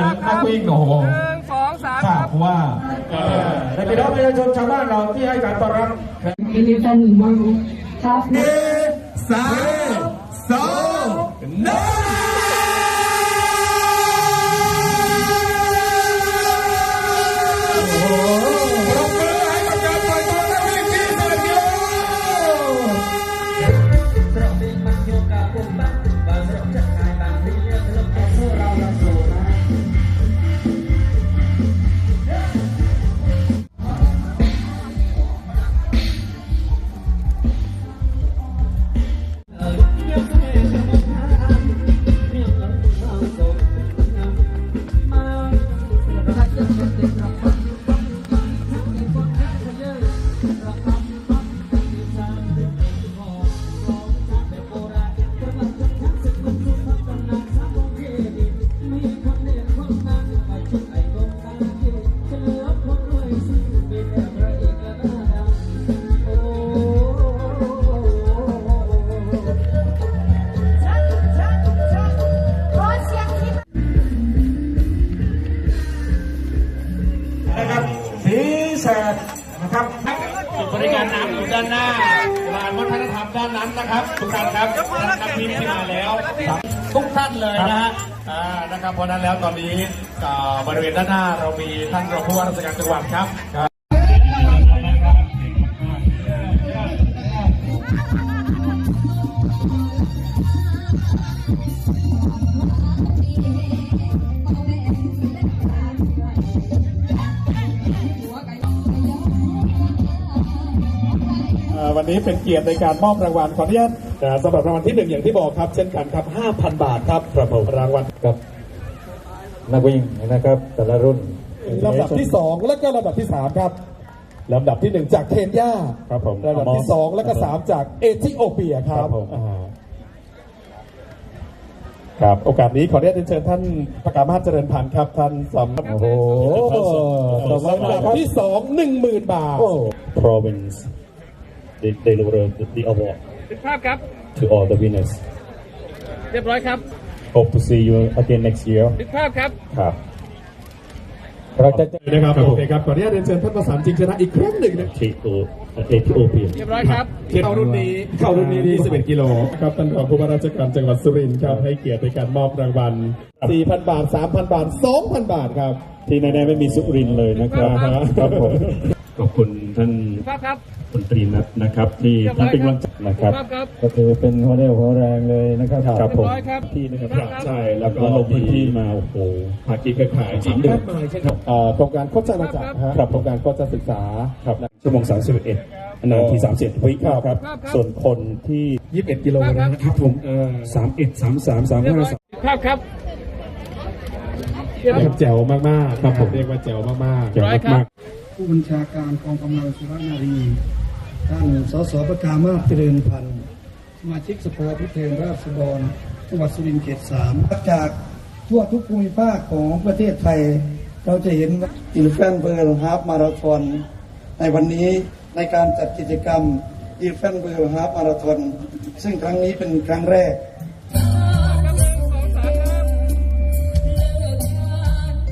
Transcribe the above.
นักวิ่งโอ้โหหนึ่งสองสามทครารับบว่าเอ่อในพี่น้องประชาชนชาวบ้านเราที่ให้การต้อนรับ Elephant Mango Half สามสองหนึ่ง สีแสดนะครับบริการน้ำอยู่ด้านหน้าลานวัฒนธรรมด้านนั้นนะครับ ทุกท่านครับท่านนักบินที่มาแล้วทุกท่านเลยนะฮะอ่านะครับเพราะฉะนั้นแล้วตอนนี้อ่าบริเวณด้านหน้าเรามีท่านรองผู้ว่าราชการจังหวัดครับ นนี้เป็นเกียรติในการมอบรางวัลขออนุญาตอ่าสำหรับรางวัลที่หนึ่งอย่างที่บอกครับเช่นกันครับ 5,000 บาทครับครับผมรางวัลกับนักวิ่งนะครับ แต่ละรุ่นลำดับที่ 2 แล้วก็ลำดับที่ 3 ครับลำดับที่ 1 จากเคนยาครับผมลำดับที่ 2 แล้วก็ 3 จากเอธิโอเปียครัครับบผมอ่าครับโอกาสนี้ขออนุญาตเรียนเชิญท่านประกามาศเจริญพันธ์ครับ ท่านสำโอ้โหลำดับที่สองหนึ่งหมื่นบาท province they deliver the, the award ติดภาพครับ to all the winners เรียบร้อยครับ hope to see you again next year ติดภาพครับครับเราจะนะครับโอเคครับขออนุญาตเรียนเชิญท่านประสานจริงชนะอีกครั้งหนึ่งนะ Ethiopia Ethiopia เรียบร้อยครับเข้ารุ่นนี้เข้ารุ่นนี้21กิโลครับท่านรองผู้ว่าราชการจังหวัดสุรินทร์ครับให้เกียรติในการมอบรางวัล 4,000 บาท 3,000 บาท 2,000 บาทครับ ที่แน่ๆไม่มีสุรินทร์เลยนะครับครับครับผมขอบคุณท่านติดภาพครับ พลตรีนัทนะครับ ที่ท่านเป็นกำลังใจนะครับติดภาพครับ ก็คือเป็นหัวเรี่ยวหัวแรงเลยนะครับครับผมเรียบร้อยครับที่นะครับครับใช่แล้วก็แล้วลงพื้นที่มาโอ้โหภาคีเครือข่ายอีกมากมายเช่นเอ่อโครงการโคชนาจักรฮะครับโครงการโคชศึกษาครับชั่วโมง31นาที31วิครับครับครับ ส่วนคนที่21กิโลนะครับผมเออ31 33เรียบร้อย35ติดภาพครับเรียบร้อยแจ๋วมากๆครับผมเรียกว่าแจ๋วมากๆเรียบร้อยครับ ผู้บัญชาการกองกำลังสุรนารี ท่านสสประกามาเจริญพันธ์สมาชิกสภาผู้แทนราษฎรจังหวัดสุรินทร์เขตสามจากทั่วทุกภูมิภาคของประเทศไทย เราจะเห็นอิลแฟนเบิร์ลฮาฟมาราธอนในวันนี้ในการจัดกิจกรรมอิลแฟนเบิร์ลฮาฟมาราธอนซึ่งครั้งนี้เป็นครั้งแรก